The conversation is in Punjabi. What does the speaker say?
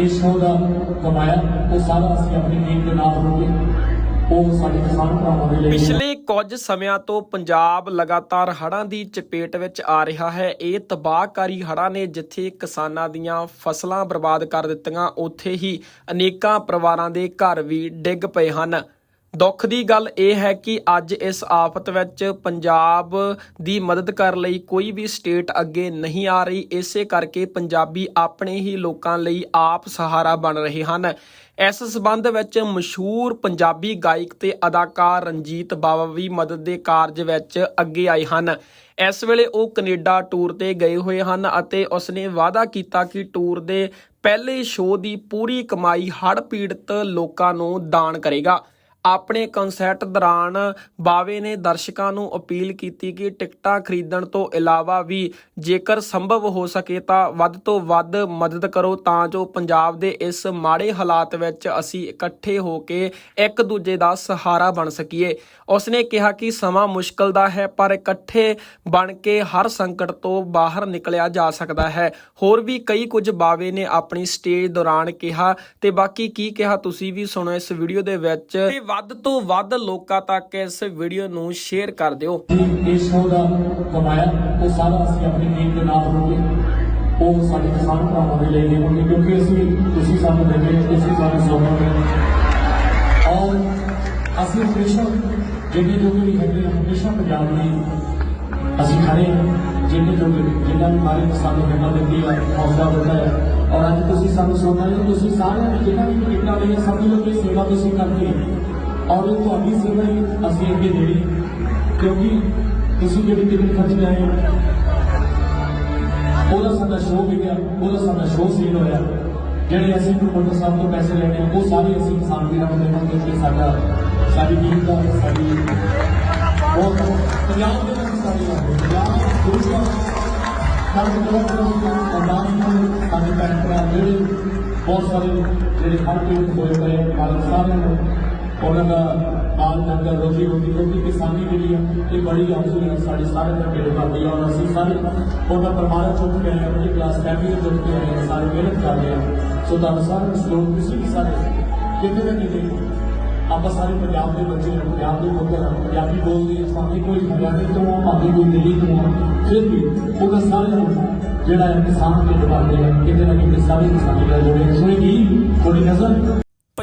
ਦੇਸ਼ੋਂ ਦਾ ਕਮਾਇਆ ਉਹ ਸਾਰਾ ਅਸੀਂ ਆਪਣੀ ਟੀਮ ਦੇ ਨਾਲ ਰੋਕੇ ਉਹ ਸਾਡੇ ਕਿਸਾਨ ਭਰਾਵਾਂ ਦੇ ਲਈ ਪਿਛਲੇ ਕੁਝ ਸਮਿਆਂ ਤੋਂ ਪੰਜਾਬ ਲਗਾਤਾਰ ਹੜ੍ਹਾਂ ਦੀ ਚਪੇਟ ਵਿੱਚ ਆ ਰਿਹਾ ਹੈ। ਇਹ ਤਬਾਹਕਾਰੀ ਹੜ੍ਹਾਂ ਨੇ ਜਿੱਥੇ ਕਿਸਾਨਾਂ ਦੀਆਂ ਫਸਲਾਂ ਬਰਬਾਦ ਕਰ ਦਿੱਤੀਆਂ, ਉੱਥੇ ਹੀ ਅਨੇਕਾਂ ਪਰਿਵਾਰਾਂ ਦੇ ਘਰ ਵੀ ਡਿੱਗ ਪਏ ਹਨ। ਦੁੱਖ ਦੀ ਗੱਲ ਇਹ ਹੈ ਕਿ ਅੱਜ ਇਸ ਆਫਤ ਵਿੱਚ ਪੰਜਾਬ ਦੀ ਮਦਦ ਕਰਨ ਲਈ ਕੋਈ ਵੀ ਸਟੇਟ ਅੱਗੇ ਨਹੀਂ ਆ ਰਹੀ, ਇਸੇ ਕਰਕੇ ਪੰਜਾਬੀ ਆਪਣੇ ਹੀ ਲੋਕਾਂ ਲਈ ਆਪ ਸਹਾਰਾ ਬਣ ਰਹੇ ਹਨ। ਇਸ ਸਬੰਧ ਵਿੱਚ ਮਸ਼ਹੂਰ ਪੰਜਾਬੀ ਗਾਇਕ ਤੇ ਅਦਾਕਾਰ ਰਣਜੀਤ ਬਾਵਾ ਵੀ ਮਦਦ ਦੇ ਕਾਰਜ ਵਿੱਚ ਅੱਗੇ ਆਏ ਹਨ। ਇਸ ਵੇਲੇ ਉਹ ਕੈਨੇਡਾ ਟੂਰ ਤੇ ਗਏ ਹੋਏ ਹਨ ਅਤੇ ਉਸਨੇ ਵਾਅਦਾ ਕੀਤਾ ਕਿ ਟੂਰ ਦੇ ਪਹਿਲੇ ਸ਼ੋਅ ਦੀ ਪੂਰੀ ਕਮਾਈ ਹੜ੍ਹ ਪੀੜਤ ਲੋਕਾਂ ਨੂੰ ਦਾਨ ਕਰੇਗਾ। ਆਪਣੇ ਕਨਸਰਟ ਦੌਰਾਨ ਬਾਵੇ ਨੇ ਦਰਸ਼ਕਾਂ ਨੂੰ ਅਪੀਲ ਕੀਤੀ ਕਿ ਟਿਕਟਾਂ ਖਰੀਦਣ ਤੋਂ ਇਲਾਵਾ ਵੀ ਜੇਕਰ ਸੰਭਵ ਹੋ ਸਕੇ ਤਾਂ ਵੱਧ ਤੋਂ ਵੱਧ ਮਦਦ ਕਰੋ ਤਾਂ ਜੋ ਪੰਜਾਬ ਦੇ ਇਸ ਮਾੜੇ ਹਾਲਾਤ ਵਿੱਚ ਅਸੀਂ ਇਕੱਠੇ ਹੋ ਕੇ ਇੱਕ ਦੂਜੇ ਦਾ ਸਹਾਰਾ ਬਣ ਸਕੀਏ। ਉਸਨੇ ਕਿਹਾ ਕਿ ਸਮਾਂ ਮੁਸ਼ਕਲ ਦਾ ਹੈ, ਪਰ ਇਕੱਠੇ ਬਣ ਕੇ ਹਰ ਸੰਕਟ ਤੋਂ ਬਾਹਰ ਨਿਕਲਿਆ ਜਾ ਸਕਦਾ ਹੈ। ਹੋਰ ਵੀ ਕਈ ਕੁਝ ਬਾਵੇ ਨੇ ਆਪਣੀ ਸਟੇਜ ਦੌਰਾਨ ਕਿਹਾ, ਤੇ ਬਾਕੀ ਕੀ ਕਿਹਾ ਤੁਸੀਂ ਵੀ ਸੁਣੋ ਇਸ ਵੀਡੀਓ ਦੇ ਵਿੱਚ। ਵੱਧ ਤੋਂ ਵੱਧ ਲੋਕਾਂ ਤੱਕ ਇਸ ਵੀਡੀਓ ਨੂੰ ਸ਼ੇਅਰ ਕਰ ਦਿਓ। ਦੇਸ਼ੋਂ ਦਾ ਕਮਾਇਆ ਉਹ ਸਾਰਾ ਅਸੀਂ ਆਪਣੀ ਟੀਮ ਦੇ ਨਾਲ ਰੋਕੇ। ਉਹ ਸਾਡੇ ਕਿਸਾਨ ਭਰਾਵਾਂ ਦੇ ਲਈ ਦੇਵਾਂਗੇ ਕਿਉਂਕਿ ਅਸੀਂ ਤੁਸੀਂ ਸਾਨੂੰ ਦਿੰਦੇ ਤੁਸੀਂ ਸਾਨੂੰ ਸੌਂਪੋਗੇ ਔਰ ਅਸੀਂ ਹਮੇਸ਼ਾ ਜਿੰਨੇ ਜੋ ਵੀ ਹੈਗੇ ਹਮੇਸ਼ਾ ਪੰਜਾਬ ਲਈ ਅਸੀਂ ਖੜੇ ਜਿਹੜੇ ਜਿੰਨੇ ਜੋ ਵੀ, ਜਿੰਨਾ ਵੀ ਮਾਰੇ ਸਾਨੂੰ ਹਿੰਮਤ ਦਿੱਤੀ ਹੈ ਹੌਸਲਾ ਦਿੱਤਾ ਹੈ ਔਰ ਅੱਜ ਤੁਸੀਂ ਸਾਨੂੰ ਸੁਣਨਾ ਹੈ, ਤੁਸੀਂ ਸਾਰਿਆਂ ਨੇ ਜਿਹੜਾ ਵੀ ਟਿਕਟਾਂ ਲਈਆਂ, ਸਭ ਲੋਕ ਇਹ ਸੇਵਾ ਤੁਸੀਂ ਕਰਦੇ ਹੋ। ਔਰ ਇਹ ਤੁਹਾਡੀ ਸੇਵਾ ਹੀ ਅਸੀਂ ਅੱਗੇ ਦੇਣੀ ਕਿਉਂਕਿ ਤੁਸੀਂ ਜਿਹੜੀ ਟਿਕਟ ਖਰਚ ਕੇ ਆਏ ਹੋ ਉਹਦਾ ਸਾਡਾ ਸ਼ੋਅ ਵਿਕਿਆ ਉਹਦਾ ਸਾਡਾ ਸ਼ੋਅ ਸੀਲ ਹੋਇਆ ਜਿਹੜੇ ਅਸੀਂ ਪ੍ਰਮੋਟਰ ਸਾਹਿਬ ਤੋਂ ਪੈਸੇ ਲੈਣੇ ਆ ਉਹ ਸਾਰੇ ਅਸੀਂ ਕਿਸਾਨ ਵੀਰਾਂ ਨੂੰ ਦੇਵਾਂਗੇ ਕਿ ਸਾਡਾ ਸਾਡੀ ਟੀਮ ਦਾ ਸਾਡੀ ਬਹੁਤ ਪੰਜਾਬ ਦੇ ਵਿੱਚ ਸਾਡੀ ਪੰਜਾਬ ਗੁਰੂ ਦਾ ਸਾਡੇ ਬਹੁਤ ਪੰਜਾਬ ਦੇ ਸਾਡੇ ਭੈਣ ਭਰਾ ਜਿਹੜੇ ਬਹੁਤ ਸਾਰੇ ਜਿਹੜੇ ਹਰ ਪੀੜਤ ਹੋਏ ਪਏ ਆ, ਮਾਲਕ ਸਾਰਿਆਂ ਨੂੰ ਉਹਨਾਂ ਦਾ ਮਾਲ ਡੰਗਰ ਰੋਜੀ ਰੋਟੀ ਕਿਉਂਕਿ ਕਿਸਾਨੀ ਜਿਹੜੀ ਆ ਇਹ ਬੜੀ ਆਉਂਦੀ ਹੈ ਸਾਡੇ ਸਾਰੇ ਦਾ ਢਿੱਡ ਭਰਦੀ ਆ ਔਰ ਅਸੀਂ ਸਾਰੇ ਉਹਦਾ ਪਰਮਾਤਮਾ ਚੁੱਕ ਕੇ ਆਏ ਹਾਂ ਬੜੀ ਕਲਾਸ ਫੈਮਿਲੀ ਚੁੱਕ ਕੇ ਆਏ ਹਾਂ, ਸਾਰੇ ਮਿਹਨਤ ਕਰ ਰਹੇ ਹਾਂ ਸੋ ਤੁਹਾਨੂੰ ਸਾਰਿਆਂ ਨੂੰ ਸਲੋਕ ਕਿਸੇ ਵੀ ਸਾਰੇ ਕਿਤੇ ਨਾ ਕਿਤੇ ਆਪਾਂ ਸਾਰੇ ਪੰਜਾਬ ਦੇ ਬੱਚੇ ਹਾਂ ਪੰਜਾਬ ਦੇ ਪੁੱਤਰ ਹਾਂ ਪੰਜਾਬੀ ਬੋਲਦੇ ਹਾਂ ਭਾਵੇਂ ਕੋਈ ਹਰਿਆਣੇ ਤੋਂ ਆ ਭਾਵੇਂ ਕੋਈ ਦਿੱਲੀ ਤੋਂ ਆ ਫਿਰ ਵੀ ਉਹਦਾ ਸਾਰਿਆਂ ਨੂੰ ਜਿਹੜਾ ਹੈ ਕਿਸਾਨ ਦੇ ਦਬਾਦੇ ਆ ਕਿਤੇ ਨਾ ਕਿਤੇ ਸਾਰੇ ਕਿਸਾਨੀ